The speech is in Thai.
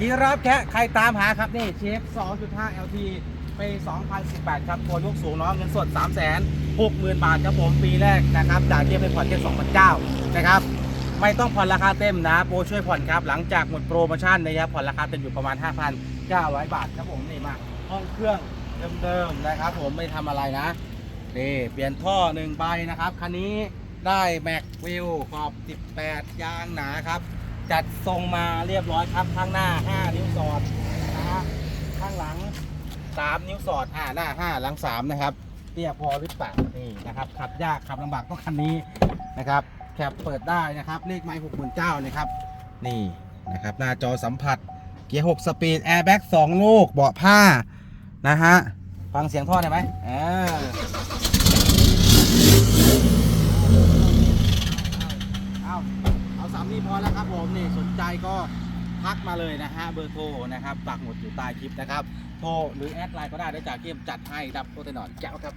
ยีราฟแคะใครตามหาครับนี่เชฟ 2.5 LT ปี2018 ครับตัวยกสูงเนาะเงินสด 3 6 0 0 0 0 บาทครับผมปีแรกนะครับจากเทียบไปผ่อนแค่2,009นะครับไม่ต้องผ่อนราคาเต็มนะโปรช่วยผ่อนครับ หลังจากหมดโปรโมชั่นนะครับผ่อนราคาเต็มอยู่ประมาณ 5,900 บาทครับผมนี่มาห้องเครื่องเดิมๆนะครับผมไม่ทำอะไรนะนี่เปลี่ยนท่อหนึ่งใบนะครับคันนี้ได้แม็กวิวขอบ 18 ยางหนาครับ จัดทรงมาเรียบร้อยครับ ข้างหน้า 5 นิ้วสอดนะฮะข้างหลัง 3 นิ้วสอดอ่าหน้า 5 หลัง 3 นะครับเตี้ยพอหรือเปล่านี่นะครับขับยากขับลำบากต้องคันนี้นะครับแคปเปิดได้นะครับ เลขไม้หกหมื่นเก้านะครับ นี่นะครับ หน้าจอสัมผัส เกียร์6สปีดแอร์แบ็ก2ลูกเบาะผ้านะฮะ ฟังเสียงท่อได้ไหมอ่าเอาเอาสามนี่ พอแล้วครับผมนี่สนใจก็ทักมาเลยนะฮะเบอร์โทรนะครับปักหมุดอยู่ใต้คลิปนะครับ โทรหรือแอดไลน์ก็ได้ได้จากเกมจัดให้ดับโปรตีนอนแก้วครับ